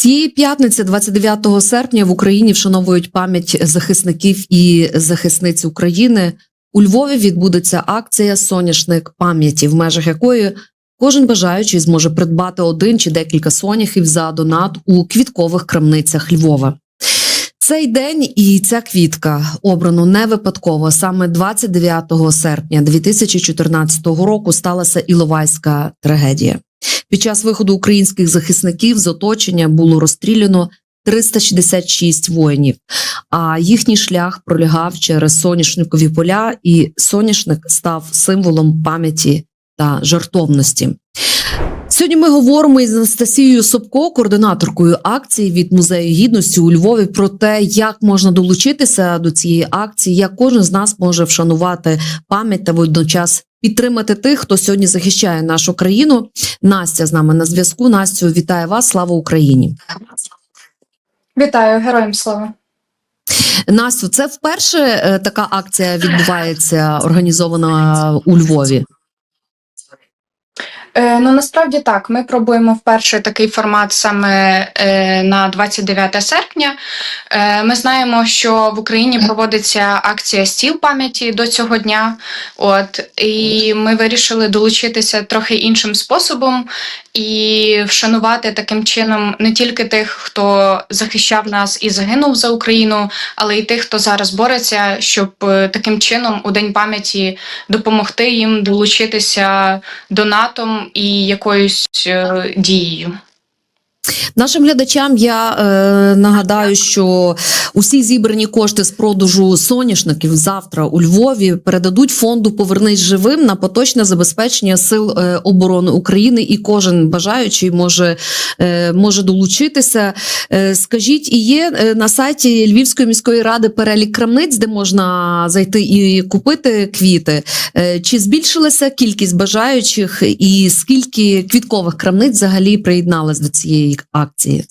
Цієї п'ятниці, 29 серпня, в Україні вшановують пам'ять захисників і захисниць України. У Львові відбудеться акція Соняшник пам'яті, в межах якої кожен бажаючий зможе придбати один чи декілька соняхів за донат у квіткових крамницях Львова. Цей день і ця квітка обрано не випадково. Саме 29 серпня 2014 року сталася Іловайська трагедія. Під час виходу українських захисників з оточення було розстріляно 366 воїнів, а їхній шлях пролягав через соняшникові поля, і соняшник став символом пам'яті та жартовності. Сьогодні ми говоримо із Анастасією Собко, координаторкою акції від музею гідності у Львові, про те, як можна долучитися до цієї акції, як кожен з нас може вшанувати пам'ять та водночас підтримати тих, хто сьогодні захищає нашу країну. Настя з нами на зв'язку. Настю, вітаю вас! Слава Україні! Вітаю, героям слава. Настю, це вперше е, така акція відбувається організована у Львові. Е, ну насправді так. Ми пробуємо вперше такий формат саме е, на 29 серпня. Е, ми знаємо, що в Україні проводиться акція стіл пам'яті до цього дня. От і ми вирішили долучитися трохи іншим способом і вшанувати таким чином не тільки тих, хто захищав нас і загинув за Україну, але й тих, хто зараз бореться, щоб таким чином у день пам'яті допомогти їм долучитися донатом і якоюсь е, дією. Нашим глядачам я е, нагадаю, що усі зібрані кошти з продажу соняшників завтра у Львові передадуть фонду Повернись живим на поточне забезпечення сил е, оборони України, і кожен бажаючий може, е, може долучитися. Е, скажіть, і є е, на сайті Львівської міської ради перелік крамниць, де можна зайти і купити квіти? Е, чи збільшилася кількість бажаючих, і скільки квіткових крамниць взагалі приєдналось до цієї акції?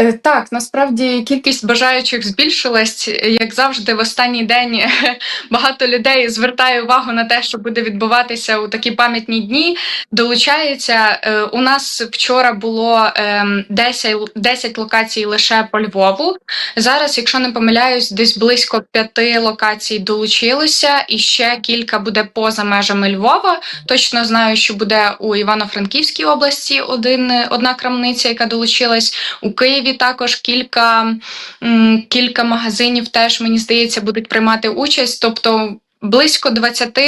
Е, Так, насправді кількість бажаючих збільшилась. Як завжди, в останній день багато людей звертає увагу на те, що буде відбуватися у такі пам'ятні дні. Долучається. Е, У нас вчора було ем, 10, 10 локацій лише по Львову. Зараз, якщо не помиляюсь, десь близько п'яти локацій долучилося, і ще кілька буде поза межами Львова. Точно знаю, що буде у Івано-Франківській області один, одна крамниця, яка долучилась. У Києві також кілька, кілька магазинів теж, мені здається, будуть приймати участь. Тобто близько 20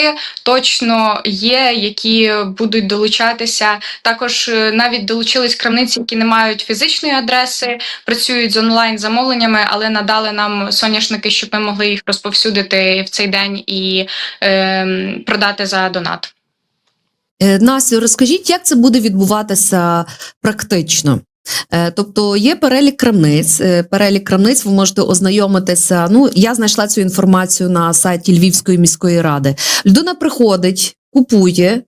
точно є, які будуть долучатися. Також е, навіть долучились крамниці, які не мають фізичної адреси, працюють з онлайн замовленнями, але надали нам соняшники, щоб ми могли їх розповсюдити в цей день і е, продати за донат. Е, Настю, розкажіть, як це буде відбуватися практично? Е, Тобто є перелік крамниць. е, Перелік крамниць ви можете ознайомитися. Ну, я знайшла цю інформацію на сайті Львівської міської ради. Людина приходить, купує.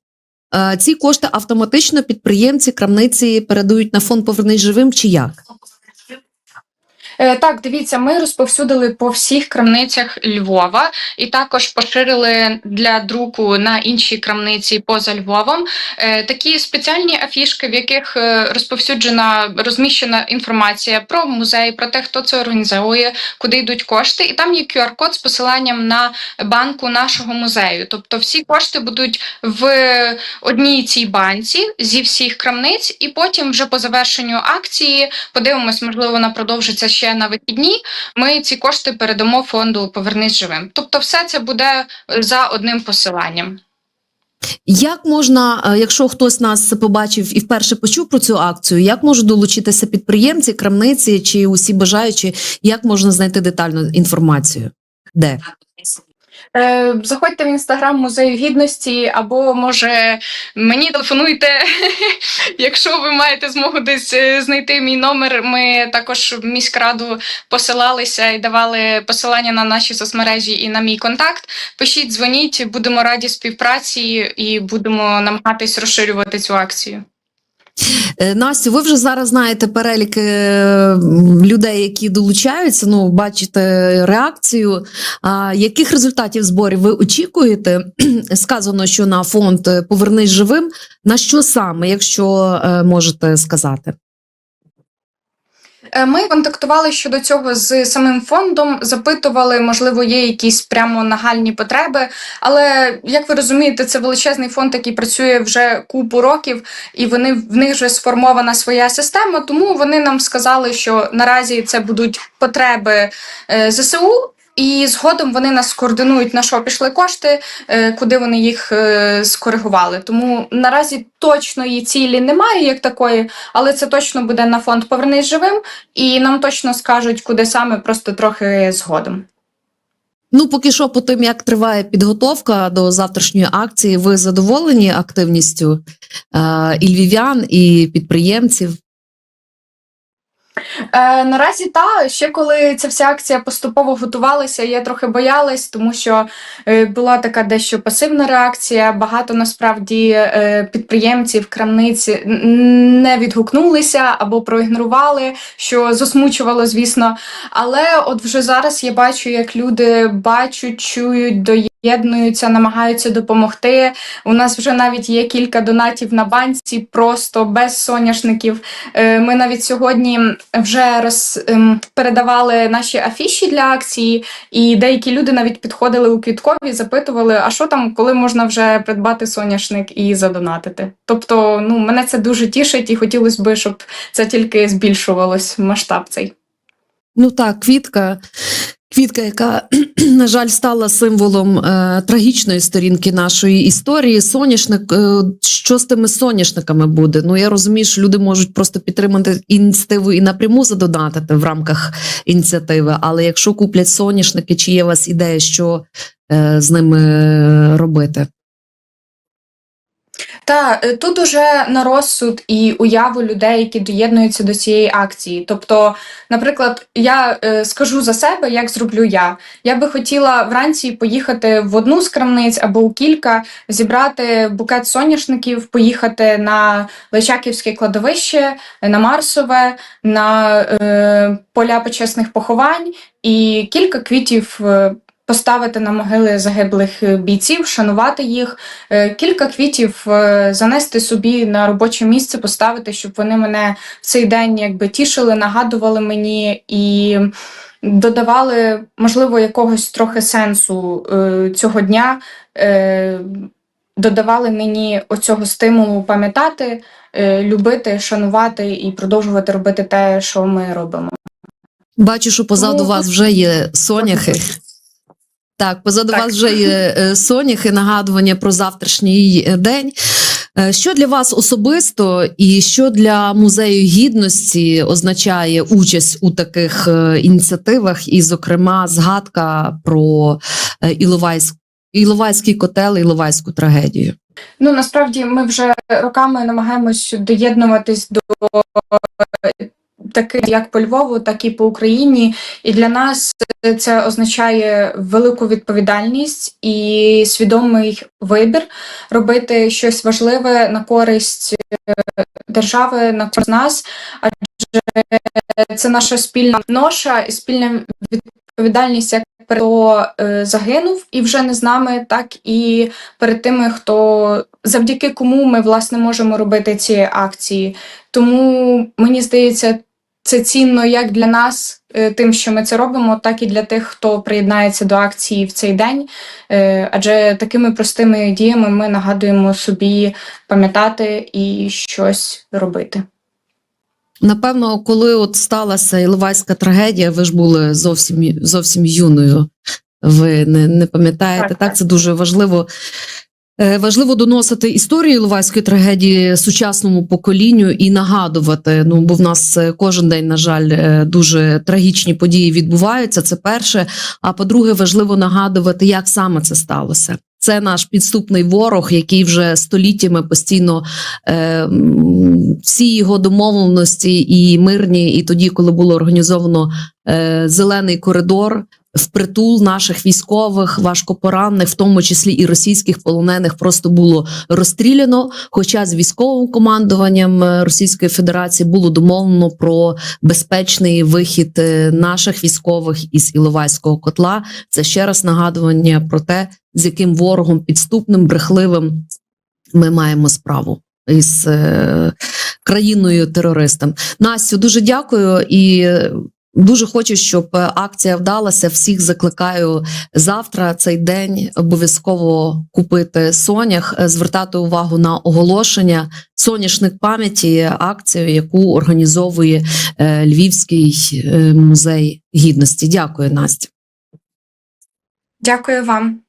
е, Ці кошти автоматично підприємці крамниці передають на фонд Повернись живим чи як? Е, Так, дивіться, ми розповсюдили по всіх крамницях Львова і також поширили для друку на інші крамниці поза Львовом. Е, такі спеціальні афішки, в яких е, розповсюджена розміщена інформація про музей, про те, хто це організує, куди йдуть кошти, і там є QR-код з посиланням на банку нашого музею. Тобто всі кошти будуть в одній цій банці зі всіх крамниць, і потім, вже по завершенню акції, подивимось, можливо, вона продовжиться ще на вихідні. Ми ці кошти передамо фонду Повернись живим. Тобто, все це буде за одним посиланням. Як можна, е, якщо хтось нас побачив і вперше почув про цю акцію, як можуть долучитися підприємці, крамниці чи усі бажаючі, як можна знайти детальну інформацію? Де? Е, Заходьте в інстаграм музею гідності, або може мені телефонуйте, якщо ви маєте змогу десь е, знайти мій номер. Ми також в міськраду посилалися і давали посилання на наші соцмережі і на мій контакт. Пишіть, дзвоніть, будемо раді співпраці і будемо намагатись розширювати цю акцію. Е, Настю, ви вже зараз знаєте перелік людей, які долучаються. Ну, бачите реакцію. А яких результатів зборів ви очікуєте? Сказано, що на фонд Повернись живим. На що саме, якщо е, можете сказати? Е, Ми контактували щодо цього з самим фондом, запитували, можливо, є якісь прямо нагальні потреби. Але як ви розумієте, це величезний фонд, який працює вже купу років, і вони в них вже сформована своя система. Тому вони нам сказали, що наразі це будуть потреби е, ЗСУ. І згодом вони нас координують, на що пішли кошти, е, куди вони їх е, скоригували. Тому наразі точної цілі немає як такої, але це точно буде на фонд Повернись живим, і нам точно скажуть, куди саме, просто трохи згодом. Ну, поки що, по тим, як триває підготовка до завтрашньої акції, ви задоволені активністю е, і львів'ян, і підприємців? Е, наразі та ще коли ця вся акція поступово готувалася, я трохи боялась, тому що е, була така дещо пасивна реакція. Багато насправді е, підприємців, крамниць н- не відгукнулися або проігнорували, що засмучувало, звісно. Але от вже зараз я бачу, як люди бачать, чують, доєднуються, намагаються допомогти. У нас вже навіть є кілька донатів на банці, просто без соняшників. Е, Ми навіть сьогодні вже роз, ем, передавали наші афіші для акції, і деякі люди навіть підходили у квіткові, запитували, а що там, коли можна вже придбати соняшник і задонатити. Тобто, ну мене це дуже тішить, і хотілося би, щоб це тільки збільшувалось масштаб цей. Ну так, квітка. Квітка, яка, на жаль, стала символом е, трагічної сторінки нашої історії. Соняшник, е, що з тими соняшниками буде? Ну я розумію, що люди можуть просто підтримати ініціативу і напряму задонатити в рамках ініціативи. Але якщо куплять соняшники, чи є у вас ідея, що е, з ними е, робити? Та е, тут уже на розсуд і уяву людей, які доєднуються до цієї акції. Тобто, наприклад, я е, скажу за себе, як зроблю я. Я би хотіла вранці поїхати в одну з крамниць або у кілька, зібрати букет соняшників, поїхати на Личаківське кладовище, на Марсове, на е, поля почесних поховань і кілька квітів. е, Поставити на могили загиблих е, бійців, шанувати їх, Е, кілька квітів е, занести собі на робоче місце, поставити, щоб вони мене в цей день якби тішили, нагадували мені і додавали, можливо, якогось трохи сенсу цього дня, додавали мені оцього стимулу пам'ятати, любити, шанувати і продовжувати робити те, що ми робимо. Бачу, що позаду Ну, вас вже є соняхи. Так, позаду Так. вас вже є е, соняхи, нагадування про завтрашній е, день. Е, Що для вас особисто і що для музею гідності означає участь у таких ініціативах, і, зокрема, згадка про Іловайськ, Іловайський котел, Іловайську трагедію? Ну насправді ми вже роками намагаємось доєднуватись до таких як по Львову, так і по Україні. І для нас це означає велику відповідальність і свідомий вибір робити щось важливе на користь е, держави, на користь нас, адже це наша спільна ноша і спільна відповідальність як перед хто е, загинув і вже не з нами, так і перед тими, хто завдяки кому ми власне можемо робити ці акції. Тому мені здається, це цінно як для нас, е, тим, що ми це робимо, так і для тих, хто приєднається до акції в цей день. Е, Адже такими простими діями ми нагадуємо собі пам'ятати і щось робити. Напевно, коли от сталася Іловайська трагедія, ви ж були зовсім зовсім юною. Ви не, не пам'ятаєте, так, Так, так. це дуже важливо. Е, Важливо доносити історію Іловайської трагедії сучасному поколінню і нагадувати. Ну, бо в нас е, кожен день, на жаль, е, дуже трагічні події відбуваються. Це перше. А по-друге, важливо нагадувати, як саме це сталося. Це наш підступний ворог, який вже століттями постійно е, всі його домовленості і мирні, і тоді, коли було організовано е, зелений коридор. Впритул наших військових, важкопоранених, в тому числі і російських полонених, просто було розстріляно. Хоча з військовим командуванням е, Російської Федерації було домовлено про безпечний вихід е, наших військових із Іловайського котла. Це ще раз нагадування про те, з яким ворогом підступним, брехливим ми маємо справу із е, країною терористом. Настю, дуже дякую і. Дуже хочу, щоб е, акція вдалася. Всіх закликаю завтра цей день обов'язково купити сонях, е, звертати увагу на оголошення соняшник пам'яті, акцію, яку організовує е, Львівський музей гідності. Дякую, Настя. Дякую вам.